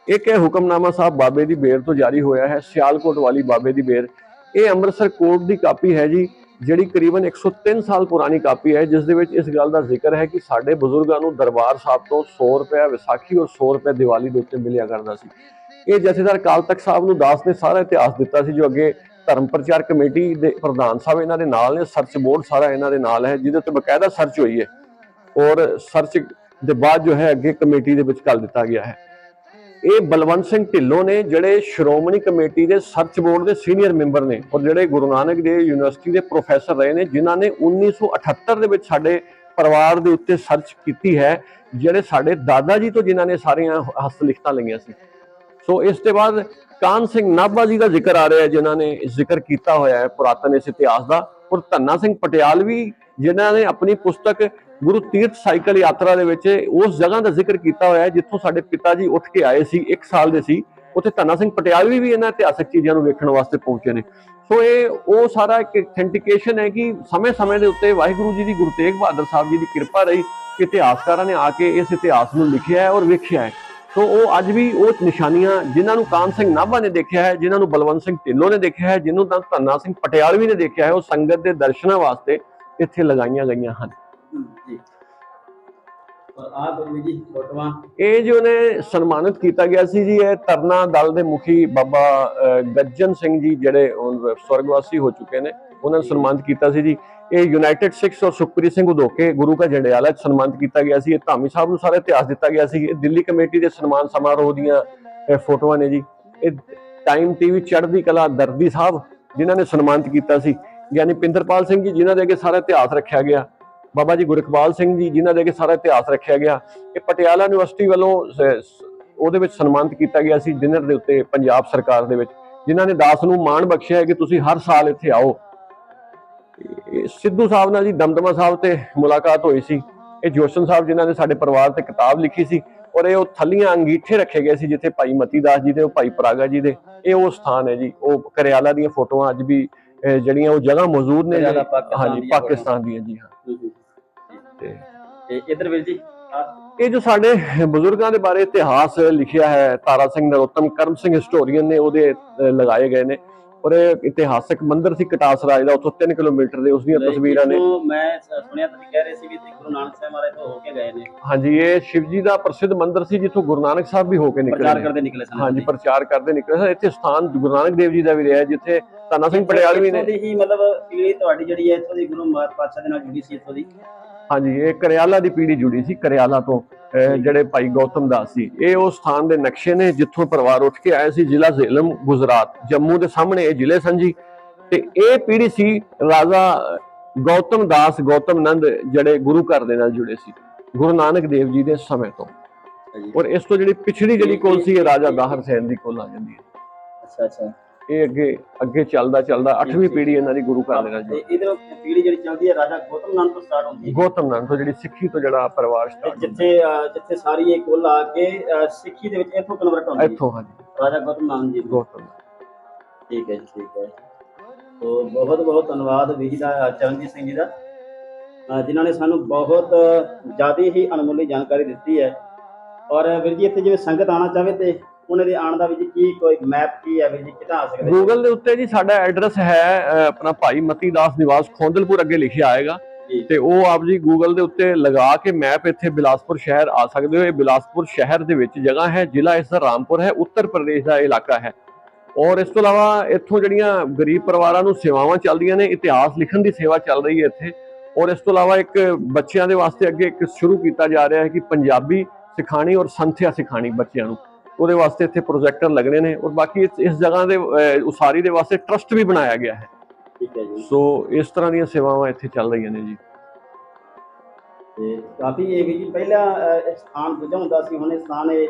ਇੱਕ ਇਹ ਹੁਕਮਨਾਮਾ ਸਾਹਿਬ ਬਾਬੇ ਦੀ ਬੇਰ ਤੋਂ ਜਾਰੀ ਹੋਇਆ ਹੈ, ਸਿਆਲਕੋਟ ਵਾਲੀ ਬਾਬੇ ਦੀ ਬੇਰ। ਇਹ ਅੰਮ੍ਰਿਤਸਰ ਕੋਰਟ ਦੀ ਕਾਪੀ ਹੈ ਜੀ, ਜਿਹੜੀ ਕਰੀਬਨ 103 ਸਾਲ ਪੁਰਾਣੀ ਕਾਪੀ ਹੈ, ਜਿਸ ਦੇ ਵਿੱਚ ਇਸ ਗੱਲ ਦਾ ਜ਼ਿਕਰ ਹੈ ਕਿ ਸਾਡੇ ਬਜ਼ੁਰਗਾਂ ਨੂੰ ਦਰਬਾਰ ਸਾਹਿਬ ਤੋਂ 100 ਰੁਪਏ ਵਿਸਾਖੀ ਔਰ 100 ਰੁਪਏ ਦੀਵਾਲੀ ਦੇ ਉੱਤੇ ਮਿਲਿਆ ਕਰਦਾ ਸੀ। ਇਹ ਜਥੇਦਾਰ ਕਾਲ ਤਖਤ ਸਾਹਿਬ ਨੂੰ ਦਾਸ ਨੇ ਸਾਰਾ ਇਤਿਹਾਸ ਦਿੱਤਾ ਸੀ, ਜੋ ਅੱਗੇ ਧਰਮ ਪ੍ਰਚਾਰ ਕਮੇਟੀ ਦੇ ਪ੍ਰਧਾਨ ਸਾਹਿਬ ਇਹਨਾਂ ਦੇ ਨਾਲ ਨੇ ਸਰਚ ਬੋਰਡ ਸਾਰਾ ਇਹਨਾਂ ਦੇ ਨਾਲ ਹੈ, ਜਿਹਦੇ ਉੱਤੇ ਬਕਾਇਦਾ ਸਰਚ ਹੋਈ ਹੈ। ਔਰ ਸਰਚ ਦੇ ਬਾਅਦ ਜੋ ਹੈ, ਅੱਗੇ ਕਮੇਟੀ ਦੇ ਵਿੱਚ ਕਰ ਦਿੱਤਾ ਗਿਆ ਹੈ। ਇਹ ਬਲਵੰਤ ਸਿੰਘ ਢਿੱਲੋਂ ਨੇ ਜਿਹੜੇ ਸ਼੍ਰੋਮਣੀ ਕਮੇਟੀ ਦੇ ਸਰਚ ਬੋਰਡ ਦੇ ਸੀਨੀਅਰ ਮੈਂਬਰ ਨੇ, ਔਰ ਜਿਹੜੇ ਗੁਰੂ ਨਾਨਕ ਦੇਵ ਯੂਨੀਵਰਸਿਟੀ ਦੇ ਪ੍ਰੋਫੈਸਰ ਰਹੇ ਨੇ, ਜਿਨ੍ਹਾਂ ਨੇ 1978 ਦੇ ਵਿੱਚ ਸਾਡੇ ਪਰਿਵਾਰ ਦੇ ਉੱਤੇ ਸਰਚ ਕੀਤੀ ਹੈ, ਜਿਹੜੇ ਸਾਡੇ ਦਾਦਾ ਜੀ ਤੋਂ ਜਿਨ੍ਹਾਂ ਨੇ ਸਾਰੀਆਂ ਹਸਤ ਲਿਖਤਾਂ ਲਈਆਂ ਸੀ। ਸੋ ਇਸ ਤੋਂ ਬਾਅਦ ਕਾਨ ਸਿੰਘ ਨਾਭਾ ਜੀ ਦਾ ਜ਼ਿਕਰ ਆ ਰਿਹਾ ਹੈ, ਜਿਨ੍ਹਾਂ ਨੇ ਜ਼ਿਕਰ ਕੀਤਾ ਹੋਇਆ ਹੈ ਪੁਰਾਤਨ ਇਸ ਇਤਿਹਾਸ ਦਾ। ਔਰ ਧੰਨਾ ਸਿੰਘ ਪਟਿਆਲਵੀ ਜਿਨ੍ਹਾਂ ਨੇ ਆਪਣੀ ਪੁਸਤਕ ਗੁਰੂ ਤੀਰਥ ਸਾਈਕਲ ਯਾਤਰਾ ਦੇ ਵਿੱਚ ਉਸ ਜਗ੍ਹਾ ਦਾ ਜ਼ਿਕਰ ਕੀਤਾ ਹੋਇਆ ਹੈ, ਜਿੱਥੋਂ ਸਾਡੇ ਪਿਤਾ ਜੀ ਉੱਠ ਕੇ ਆਏ ਸੀ 1 ਸਾਲ ਦੇ ਸੀ। ਉੱਥੇ ਧੰਨਾ ਸਿੰਘ ਪਟਿਆਲਵੀ ਵੀ ਇਹਨਾਂ ਇਤਿਹਾਸਕ ਚੀਜ਼ਾਂ ਨੂੰ ਵੇਖਣ ਵਾਸਤੇ ਪਹੁੰਚੇ ਨੇ। ਸੋ ਇਹ, ਉਹ ਸਾਰਾ ਇੱਕ ਅਥੈਂਟੀਕੇਸ਼ਨ ਹੈ ਕਿ ਸਮੇਂ-ਸਮੇਂ ਦੇ ਉੱਤੇ ਵਾਹਿਗੁਰੂ ਜੀ ਦੀ, ਗੁਰੂ ਤੇਗ ਬਹਾਦਰ ਸਾਹਿਬ ਜੀ ਦੀ ਕਿਰਪਾ ਰਹੀ ਕਿ ਇਤਿਹਾਸਕਾਰਾਂ ਨੇ ਆ ਕੇ ਇਸ ਇਤਿਹਾਸ ਨੂੰ ਲਿਖਿਆ ਹੈ ਔਰ ਵੇਖਿਆ ਹੈ। ਸੋ ਉਹ ਅੱਜ ਵੀ ਉਹ ਨਿਸ਼ਾਨੀਆਂ ਜਿਨ੍ਹਾਂ ਨੂੰ ਕਾਨ ਸਿੰਘ ਨਾਭਾ ਨੇ ਦੇਖਿਆ ਹੈ ਜਿਨ੍ਹਾਂ ਨੂੰ ਬਲਵੰਤ ਸਿੰਘ ਢਿੱਲੋਂ ਨੇ ਦੇਖਿਆ ਹੈ ਜਿਹਨੂੰ ਤਾਂ ਧੰਨਾ ਸਿੰਘ ਪਟਿਆਲਵੀ ਨੇ ਦੇਖਿਆ ਹੈ ਉਹ ਸੰਗਤ ਦੇ ਦਰਸ਼ਨਾਂ ਵਾਸਤੇ ਇੱਥੇ ਲਗਾਈਆਂ ਗਈਆਂ ਹਨ। ਜੀ। ਇਹ ਜੋ ਨੇ ਸਨਮਾਨਿਤ ਕੀਤਾ ਗਿਆ ਸੀ ਜੀ ਇਹ ਤਰਨਾ ਦਲ ਦੇ ਮੁਖੀ ਬਾਬਾ ਗੱਜਨ ਸਿੰਘ ਜੀ ਜਿਹੜੇ ਸਵਰਗਵਾਸੀ ਹੋ ਚੁੱਕੇ ਨੇ। ਉਹਨਾਂ ਨੂੰ ਸਨਮਾਨਿਤ ਕੀਤਾ ਸੀ ਜੀ। ਇਹ ਯੂਨਾਈਟਿਡ ਸਿੱਖਸ ਔਰ ਸੁਖਪ੍ਰੀਤ ਸਿੰਘ ਉਦੋਕੇ ਗੁਰੂ ਕਾ ਜੰਡਿਆਲਾ 'ਚ ਸਨਮਾਨਿਤ ਕੀਤਾ ਗਿਆ ਸੀ। ਇਹ ਧਾਮੀ ਸਾਹਿਬ ਨੂੰ ਸਾਰਾ ਇਤਿਹਾਸ ਦਿੱਤਾ ਗਿਆ ਸੀ। ਇਹ ਦਿੱਲੀ ਕਮੇਟੀ ਦੇ ਸਨਮਾਨ ਸਮਾਰੋਹ ਦੀਆਂ ਫੋਟੋਆਂ ਨੇ ਜੀ। ਇਹ ਟਾਈਮ ਟੀਵੀ ਚੜ੍ਹਦੀ ਕਲਾ ਦਰਦੀ ਸਾਹਿਬ ਜਿਨ੍ਹਾਂ ਨੇ ਸਨਮਾਨਿਤ ਕੀਤਾ ਸੀ। ਗਿਆਨੀ ਪਿੰਦਰਪਾਲ ਸਿੰਘ ਜੀ ਜਿਨ੍ਹਾਂ ਦੇ ਅੱਗੇ ਸਾਰਾ ਇਤਿਹਾਸ ਰੱਖਿਆ ਗਿਆ। ਬਾਬਾ ਜੀ ਗੁਰਕਬਾਲ ਸਿੰਘ ਜੀ ਜਿਨ੍ਹਾਂ ਦੇ ਅੱਗੇ ਸਾਰਾ ਇਤਿਹਾਸ ਰੱਖਿਆ ਗਿਆ। ਇਹ ਪਟਿਆਲਾ ਯੂਨੀਵਰਸਿਟੀ ਵੱਲੋਂ ਸ- ਉਹਦੇ ਵਿੱਚ ਸਨਮਾਨਿਤ ਕੀਤਾ ਗਿਆ ਸੀ। ਡਿਨਰ ਦੇ ਉੱਤੇ ਪੰਜਾਬ ਸਰਕਾਰ ਦੇ ਵਿੱਚ, ਜਿਨ੍ਹਾਂ ਨੇ ਦਾਸ ਨੂੰ ਮਾਣ ਬਖਸ਼ਿਆ ਹੈ ਕਿ ਤੁਸੀਂ ਹਰ ਸਾਲ ਇੱਥੇ ਆਓ। ਸਿੱਧੂ ਸਾਹਿਬ ਨਾਲ ਜੀ ਦਮਦਮਾ ਸਾਹਿਬ ਤੇ ਮੁਲਾਕਾਤ ਹੋਈ ਸੀ। ਇਹ ਜੋਸ਼ਨ ਸਾਹਿਬ ਜਿਨ੍ਹਾਂ ਨੇ ਸਾਡੇ ਪਰਿਵਾਰ ਤੇ ਕਿਤਾਬ ਲਿਖੀ ਸੀ ਔਰ ਇਹ ਉਹ ਥੱਲੀਆਂ ਅੰਗੀਠੇ ਰੱਖੇ ਗਏ ਸੀ ਜਿੱਥੇ ਭਾਈ ਮਤੀ ਦਾਸ ਜੀ ਦੇ ਉਹ ਭਾਈ ਪਰਾਗਾ ਜੀ ਦੇ। ਇਹ ਉਹ ਸਥਾਨ ਹੈ ਜੀ। ਉਹ ਕਰਿਆਲਾ ਦੀਆਂ ਫੋਟੋਆਂ ਅੱਜ ਵੀ ਜਿਹੜੀਆਂ ਉਹ ਜਗ੍ਹਾ ਮੌਜੂਦ ਨੇ ਹਾਂਜੀ ਪਾਕਿਸਤਾਨ ਦੀਆਂ ਜੀ ਹਾਂ। ਤੇ ਤੇ ਇਧਰ ਵੀਰ ਜੀ ਇਹ ਜੋ ਸਾਡੇ ਬਜ਼ੁਰਗਾਂ ਦੇ ਬਾਰੇ ਇਤਿਹਾਸ ਲਿਖਿਆ ਹੈ ਤਾਰਾ ਸਿੰਘ ਨਰੋਤਮ ਕਰਮ ਸਿੰਘ ਹਿਸਟੋਰੀਅਨ ਨੇ ਉਹਦੇ ਲਗਾਏ ਗਏ ਨੇ। ਔਰ ਇਹ ਇਤਿਹਾਸਕ ਮੰਦਿਰ ਸੀ ਕਟਾਸ ਰਾਜ ਦਾ ਉੱਥੋਂ 3 ਕਿਲੋਮੀਟਰ ਦੇ ਉਸ ਦੀਆਂ ਤਸਵੀਰਾਂ ਨੇ। ਜਿੱਥੋਂ ਮੈਂ ਸ- ਸੁਣਿਆ ਤੁਸੀਂ ਕਹਿ ਰਹੇ ਸੀ ਵੀ ਇੱਥੇ ਗੁਰੂ ਨਾਨਕ ਸਾਹਿਬ ਮਹਾਰਾਜ ਤੋਂ ਹੋ ਕੇ ਗਏ ਨੇ। ਹਾਂਜੀ ਇਹ ਸ਼ਿਵ ਜੀ ਦਾ ਪ੍ਰਸਿੱਧ ਮੰਦਿਰ ਸੀ ਜਿੱਥੋਂ ਗੁਰੂ ਨਾਨਕ ਸਾਹਿਬ ਵੀ ਹੋ ਕੇ ਨਿਕਲੇ ਪ੍ਰਚਾਰ। ਕਰਦੇ ਨਿਕਲੇ ਸਨ। ਹਾਂਜੀ ਪ੍ਰਚਾਰ ਕਰਦੇ ਨਿਕਲੇ ਸਨ। ਇੱਥੇ ਸਥਾਨ ਗੁਰੂ ਨਾਨਕ ਦੇਵ ਜੀ ਦਾ ਵੀ ਰਿਹਾ ਜਿੱਥੇ ਧੰਨਾ ਸਿੰਘ ਪਟਿਆਲਵੀ ਨੇ ਹੀ ਮਤਲਬ ਪੀੜੀ ਤੁਹਾਡੀ ਜਿਹੜੀ ਹੈ ਇੱਥੋਂ ਦੀ ਗੁਰੂ ਮਹਾਰਾਜ ਪਾਤਸ਼ਾਹ ਦੇ ਨਾਲ ਜੁੜੀ ਸੀ ਇੱਥੋਂ ਦੀ। ਹਾਂਜੀ ਇਹ ਕਰਿਆਲਾ ਦੀ ਪੀੜ੍ਹੀ ਜੁੜੀ ਸੀ ਕਰਿਆਲਾ ਤੋਂ। ਜਿਹੜੇ ਭਾਈ ਗੌਤਮ ਦਾਸ ਸੀ ਇਹ ਉਹ ਸਥਾਨ ਦੇ ਨਕਸ਼ੇ ਨੇ ਜਿੱਥੋਂ ਪਰਿਵਾਰ ਉੱਠ ਕੇ ਆਏ ਸੀ ਜ਼ਿਲ੍ਹਾ ਜ਼ੇਲਮ ਗੁਜਰਾਤ ਜੰਮੂ ਦੇ ਸਾਹਮਣੇ ਇਹ ਜ਼ਿਲ੍ਹੇ ਸਨ ਜੀ। ਤੇ ਇਹ ਪੀੜ੍ਹੀ ਸੀ ਰਾਜਾ ਗੌਤਮ ਦਾਸ ਗੌਤਮ ਨੰਦ ਜਿਹੜੇ ਗੁਰੂ ਘਰ ਦੇ ਨਾਲ ਜੁੜੇ ਸੀ ਗੁਰੂ ਨਾਨਕ ਦੇਵ ਜੀ ਦੇ ਸਮੇਂ ਤੋਂ। ਜੀ ਔਰ ਇਸ ਤੋਂ ਜਿਹੜੀ ਪਿਛੜੀ ਜਿਹੜੀ ਕੋਲ ਸੀ ਇਹ ਰਾਜਾ ਦਾਹਰ ਸੈਨ ਦੀ ਕੋਲ ਆ ਜਾਂਦੀ ਹੈ। ਅੱਛਾ ਅੱਛਾ। ਇਹ ਅੱਗੇ ਅੱਗੇ ਚੱਲਦਾ ਚੱਲਦਾ 8ਵੀਂ ਪੀੜ੍ਹੀ ਇਹਨਾਂ ਦੀ ਗੁਰੂ ਘਰ ਦੇ ਨਾਲ ਜੁੜੀ। ਤੇ ਇਧਰ ਪੀੜੀ ਜਿਹੜੀ ਚੱਲਦੀ ਹੈ? ਰਾਜਾ ਗੌਤਮ ਨੰਦ ਤੋਂ ਸਟਾਰਟ ਹੁੰਦੀ ਹੈ। ਗੌਤਮ ਨੰਦ ਤੋਂ ਜਿਹੜੀ ਸਿੱਖੀ ਤੋਂ ਜਿਹੜਾ ਪਰਿਵਾਰ ਸਟਾਰਟ ਜਿੱਥੇ ਜਿੱਥੇ ਸਾਰੀ ਇਹ ਕੁੱਲ ਆ ਕੇ ਸਿੱਖੀ ਦੇ ਵਿੱਚ ਇੱਥੋਂ ਕਨਵਰਟ ਹੁੰਦੀ ਹੈ। ਇੱਥੋਂ ਹਾਂਜੀ। ਰਾਜਾ ਗੌਤਮ ਨੰਦ ਜੀ ਗੌਤਮ ਠੀਕ ਹੈ ਜੀ ਠੀਕ ਹੈ। ਤੋ ਬਹੁਤ ਬਹੁਤ ਧੰਨਵਾਦ ਵੀਰ ਜੀ ਦਾ ਚਰਨਜੀਤ ਸਿੰਘ ਜੀ ਦਾ। ਜਿਨ੍ਹਾਂ ਨੇ ਸਾਨੂੰ ਬਹੁਤ ਜ਼ਿਆਦਾ ਹੀ ਅਣਮੁੱਲੀ ਜਾਣਕਾਰੀ ਦਿੱਤੀ ਹੈ। ਔਰ ਵੀਰ ਜੀ ਇੱਥੇ ਜਿਵੇਂ ਸੰਗਤ ਆਣਾ ਚਾਹਵੇ ਤੇ ਉਹਨਾਂ ਦੇ ਆਉਣ ਦਾ ਵੀ ਜੀ ਕੀ ਕੋਈ ਮੈਪ ਕੀ ਹੈ ਜੀ ਕਿਤਾ ਆ ਸਕਦੇ ਗੂਗਲ ਦੇ ਉੱਤੇ ਜੀ ਸਾਡਾ ਐਡਰੈਸ ਹੈ ਆਪਣਾ ਭਾਈ ਮਤੀ ਦਾਸ ਨਿਵਾਸ ਖੋਂਦਲਪੁਰ ਅੱਗੇ ਲਿਖਿਆ ਆਏਗਾ। ਤੇ ਉਹ ਆਪ ਜੀ ਗੂਗਲ ਦੇ ਉੱਤੇ ਲਗਾ ਕੇ ਮੈਪ ਇੱਥੇ ਬਿਲਾਸਪੁਰ ਸ਼ਹਿਰ ਆ ਸਕਦੇ ਹੋ। ਇਹ ਬਿਲਾਸਪੁਰ ਸ਼ਹਿਰ ਦੇ ਵਿੱਚ ਜਗ੍ਹਾ ਹੈ ਜ਼ਿਲ੍ਹਾ ਇਸ ਦਾ ਰਾਮਪੁਰ ਹੈ ਉੱਤਰ ਪ੍ਰਦੇਸ਼ ਦਾ ਇਲਾਕਾ ਹੈ। ਔਰ ਇਸ ਤੋਂ ਇਲਾਵਾ ਇੱਥੋਂ ਜਿਹੜੀਆਂ ਗਰੀਬ ਪਰਿਵਾਰਾਂ ਨੂੰ ਸੇਵਾਵਾਂ ਚੱਲਦੀਆਂ ਨੇ ਇਤਿਹਾਸ ਲਿਖਣ ਦੀ ਸੇਵਾ ਚੱਲ ਰਹੀ ਹੈ ਇੱਥੇ। ਔਰ ਇਸ ਤੋਂ ਇਲਾਵਾ ਇੱਕ ਬੱਚਿਆਂ ਦੇ ਵਾਸਤੇ ਅੱਗੇ ਇੱਕ ਸ਼ੁਰੂ ਕੀਤਾ ਜਾ ਰਿਹਾ ਹੈ ਕਿ ਪੰਜਾਬੀ ਸਿਖਾਣੀ ਔਰ ਸੰਥਿਆ ਸਿਖਾਣੀ ਬੱਚਿਆਂ ਨੂੰ। ਉਹਦੇ ਵਾਸਤੇ ਇੱਥੇ ਪ੍ਰੋਜੈਕਟਰ ਲੱਗਣੇ ਨੇ ਔਰ ਬਾਕੀ ਇਸ ਜਗ੍ਹਾ ਦੇ ਉਸਾਰੀ ਦੇ ਵਾਸਤੇ ਟਰਸਟ ਵੀ ਬਣਾਇਆ ਗਿਆ ਹੈ। ਠੀਕ ਹੈ ਜੀ। ਸੋ ਇਸ ਤਰ੍ਹਾਂ ਦੀਆਂ ਸੇਵਾਵਾਂ ਇੱਥੇ ਚੱਲ ਰਹੀਆਂ ਨੇ ਜੀ। ਤੇ ਕਾਫੀ ਇਹ ਵੀ ਜੀ ਪਹਿਲਾਂ ਸਥਾਨ ਦੂਜਾ ਹੁੰਦਾ ਸੀ ਹੁਣ ਇਹ ਸਥਾਨ ਇਹ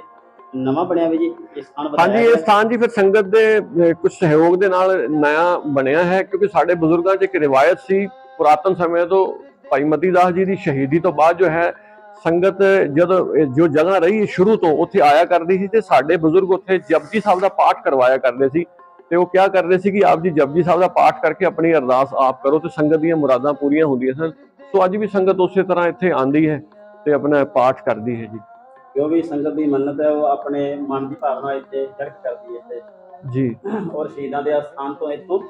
ਨਵਾਂ ਬਣਿਆ ਵੀ ਜੀ ਇਹ ਸਥਾਨ ਹਾਂਜੀ ਇਹ। ਸਥਾਨ ਜੀ ਫਿਰ ਸੰਗਤ ਦੇ ਕੁਝ ਸਹਿਯੋਗ ਦੇ ਨਾਲ ਨਇਆ ਬਣਿਆ ਹੈ ਕਿਉਂਕਿ ਸਾਡੇ ਬਜ਼ੁਰਗਾਂ 'ਚ ਇੱਕ ਰਿਵਾਇਤ ਸੀ ਪੁਰਾਤਨ ਸਮੇਂ ਤੋਂ ਭਾਈ ਮਤੀ ਦਾਸ ਜੀ ਦੀ ਸ਼ਹੀਦੀ ਤੋਂ ਬਾਅਦ ਜੋ ਹੈ ਸੰਗਤ ਜਦੋਂ ਜੋ ਜਗ੍ਹਾ ਰਹੀ ਸ਼ੁਰੂ ਤੋਂ ਉੱਥੇ ਆਇਆ ਕਰਦੀ ਸੀ ਤੇ ਸਾਡੇ ਬਜ਼ੁਰਗ ਉੱਥੇ ਜਪਜੀ ਸਾਹਿਬ ਦਾ ਪਾਠ ਕਰਵਾਇਆ ਕਰਦੇ ਸੀ ਤੇ ਉਹ ਕਿਹਾ ਕਰਦੇ ਸੀ ਕਿ ਆਪ ਜੀ ਜਪਜੀ ਸਾਹਿਬ ਦਾ ਪਾਠ ਕਰਕੇ ਆਪਣੀ ਅਰਦਾਸ ਆਪ ਕਰੋ ਤੇ ਸੰਗਤ ਦੀਆਂ ਮੁਰਾਦਾਂ ਪੂਰੀਆਂ ਹੁੰਦੀਆਂ ਸਨ। ਸੋ ਅੱਜ ਵੀ ਸੰਗਤ ਉਸੇ ਤਰ੍ਹਾਂ ਇੱਥੇ ਆਂਦੀ ਹੈ ਤੇ ਆਪਣਾ ਪਾਠ ਕਰਦੀ ਹੈ ਜੀ। ਜੋ ਵੀ ਸੰਗਤ ਦੀ ਮੰਨਤ ਹੈ ਉਹ ਆਪਣੇ ਮਨ ਦੀ ਭਾਵਨਾ ਇੱਥੇ ਪ੍ਰਗਟ ਕਰਦੀ ਹੈ ਤੇ ਜੀ। ਔਰ ਸ਼ਹੀਦਾਂ ਦੇ ਸਥਾਨ ਤੋਂ ਇੱਥੋਂ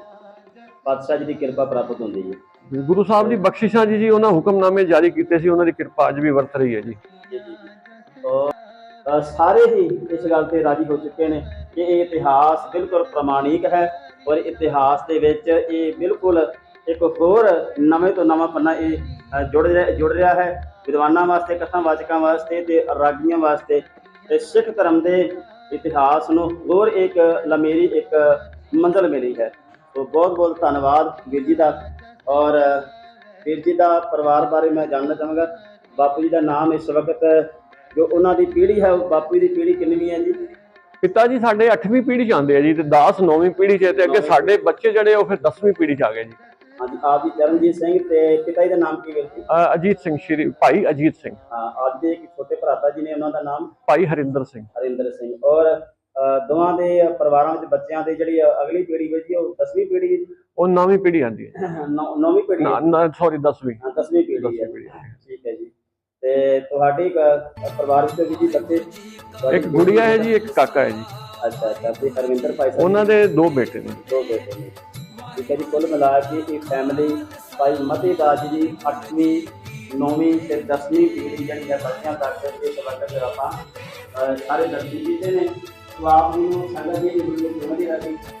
ਪਾਤਸ਼ਾਹ ਜੀ ਦੀ ਕਿਰਪਾ ਪ੍ਰਾਪਤ ਹੁੰਦੀ ਹੈ। ਗੁਰੂ ਸਾਹਿਬ ਦੀ ਬਖਸ਼ਿਸ਼ਾਂ ਜੀ ਜੀ ਉਹਨਾਂ ਹੁਕਮਨਾਮੇ ਜਾਰੀ ਕੀਤੇ ਸੀ, ਉਹਨਾਂ ਦੀ ਕਿਰਪਾ ਅੱਜ ਵੀ ਵਰਤ ਰਹੀ ਹੈ ਜੀ। ਸਾਰੇ ਹੀ ਇਸ ਗੱਲ ਤੇ ਰਾਜੀ ਹੋ ਚੁੱਕੇ ਨੇ ਕਿ ਇਹ ਇਤਿਹਾਸ ਬਿਲਕੁਲ ਪ੍ਰਮਾਣਿਕ ਹੈ ਔਰ ਇਤਿਹਾਸ ਦੇ ਵਿੱਚ ਇਹ ਬਿਲਕੁਲ ਇੱਕ ਹੋਰ ਨਵੇਂ ਤੋਂ ਨਵਾਂ ਪੰਨਾ ਇਹ ਜੁੜ ਰਿਹਾ ਜੁੜ ਰਿਹਾ ਹੈ। ਵਿਦਵਾਨਾਂ ਵਾਸਤੇ, ਕਥਾ ਵਾਚਕਾਂ ਵਾਸਤੇ ਤੇ ਰਾਗੀਆਂ ਵਾਸਤੇ ਤੇ ਸਿੱਖ ਧਰਮ ਦੇ ਇਤਿਹਾਸ ਨੂੰ ਹੋਰ ਇੱਕ ਲਮੇਰੀ, ਇੱਕ ਮੰਜ਼ਲ ਮਿਲੀ ਹੈ। ਸੋ ਬਹੁਤ ਬਹੁਤ ਧੰਨਵਾਦ ਵੀਰ ਜੀ ਦਾ। ਔਰ ਵੀਰ ਜੀ ਦਾ ਪਰਿਵਾਰ ਬਾਰੇ ਮੈਂ ਜਾਣਨਾ ਚਾਹਾਂਗਾ। ਬਾਪੂ ਜੀ ਦਾ ਨਾਮ ਇਸ ਵਕਤ ਜੋ ਉਹਨਾਂ ਦੀ ਪੀੜ੍ਹੀ ਹੈ ਉਹ ਬਾਪੂ ਦੀ ਪੀੜ੍ਹੀ ਕਿੰਨੀ ਹੈ ਜੀ? ਪਿਤਾ ਜੀ ਸਾਡੇ 8ਵੀਂ ਪੀੜ੍ਹੀ ਚ ਆਉਂਦੇ ਆ ਜੀ ਤੇ ਦਾਸ 9ਵੀਂ ਪੀੜ੍ਹੀ ਚ ਤੇ ਅੱਗੇ ਸਾਡੇ ਬੱਚੇ ਜਿਹੜੇ ਉਹ ਫਿਰ 10ਵੀਂ ਪੀੜ੍ਹੀ ਚ ਆ ਗਏ ਜੀ। ਹਾਂਜੀ ਆਪ ਜੀ ਚਰਨਜੀਤ ਸਿੰਘ ਤੇ ਪਿਤਾ ਜੀ ਦਾ ਨਾਮ ਕੀ ਹੈ ਜੀ? ਅਜੀਤ ਸਿੰਘ ਸ਼੍ਰੀ ਭਾਈ ਅਜੀਤ ਸਿੰਘ। ਹਾਂ ਅੱਜ ਦੇ ਇੱਕ ਛੋਟੇ ਭਰਾਤਾ ਜੀ ਨੇ ਉਹਨਾਂ ਦਾ ਨਾਮ? ਭਾਈ ਹਰਿੰਦਰ ਸਿੰਘ। ਹਰਿੰਦਰ ਸਿੰਘ। ਔਰ ਦੋਵਾਂ ਦੇ ਪਰਿਵਾਰਾਂ ਵਿੱਚ ਬੱਚਿਆਂ ਦੇ ਜਿਹੜੀ ਅਗਲੀ ਪੀੜ੍ਹੀ ਹੈ ਜੀ ਉਹ 10ਵੀਂ ਪੀੜ੍ਹੀ ਹੈ ਜੀ ਉਹ ਨੌਵੀਂ ਪੀੜ੍ਹੀ ਆਉਂਦੀ ਹੈ। ਨੌ- ਨੌਵੀਂ ਪੀੜ੍ਹੀ ਹੈ। ਨਾ ਸੌਰੀ 10ਵੀਂ ਹਾਂ 10ਵੀਂ ਪੀੜ੍ਹੀ ਹੈ। 10ਵੀਂ ਪੀੜ੍ਹੀ ਹੈ। ਠੀਕ ਹੈ ਜੀ। ਤੇ ਤੁਹਾਡੀ ਕ- ਪਰਿਵਾਰ ਵਿੱਚ ਵੀ ਜੀ ਬੱਚੇ? ਇੱਕ ਗੁੜੀਆ ਹੈ ਜੀ ਇੱਕ ਕਾਕਾ ਹੈ ਜੀ। ਅੱਛਾ ਅੱਛਾ ਤੇ ਹਰਵਿੰਦਰ ਭਾਈ ਸਾਹਿਬ ਉਹਨਾਂ ਦੇ ਦੋ ਬੇਟੇ ਨੇ। ਦੋ ਬੇਟੇ ਨੇ। ਠੀਕ ਹੈ ਜੀ ਕੁੱਲ ਮਿਲਾ ਕੇ ਇਹ ਫੈਮਿਲੀ ਭਾਈ ਮਤੀ ਦਾਸ ਜੀ 8ਵੀਂ 9ਵੀਂ ਤੇ 10ਵੀਂ ਪੀੜ੍ਹੀ ਜਿਹੜੀ ਹੈ ਬੱਚਿਆਂ ਤੱਕ ਇਸ ਵਕਤ ਆਪਾਂ ਅਹ, ਸਾਰੇ ਦਰਜੀ ਕੀਤੇ ਨੇ। ਸੋ ਆਪ ਜੀ ਨੂੰ ਸੰਗਤ ਜੀ ਦੀ ਕਿਵੇਂ ਦੀ ਲੱਗੀ ਜ਼ਰੂਰ ਸਾਨੂੰ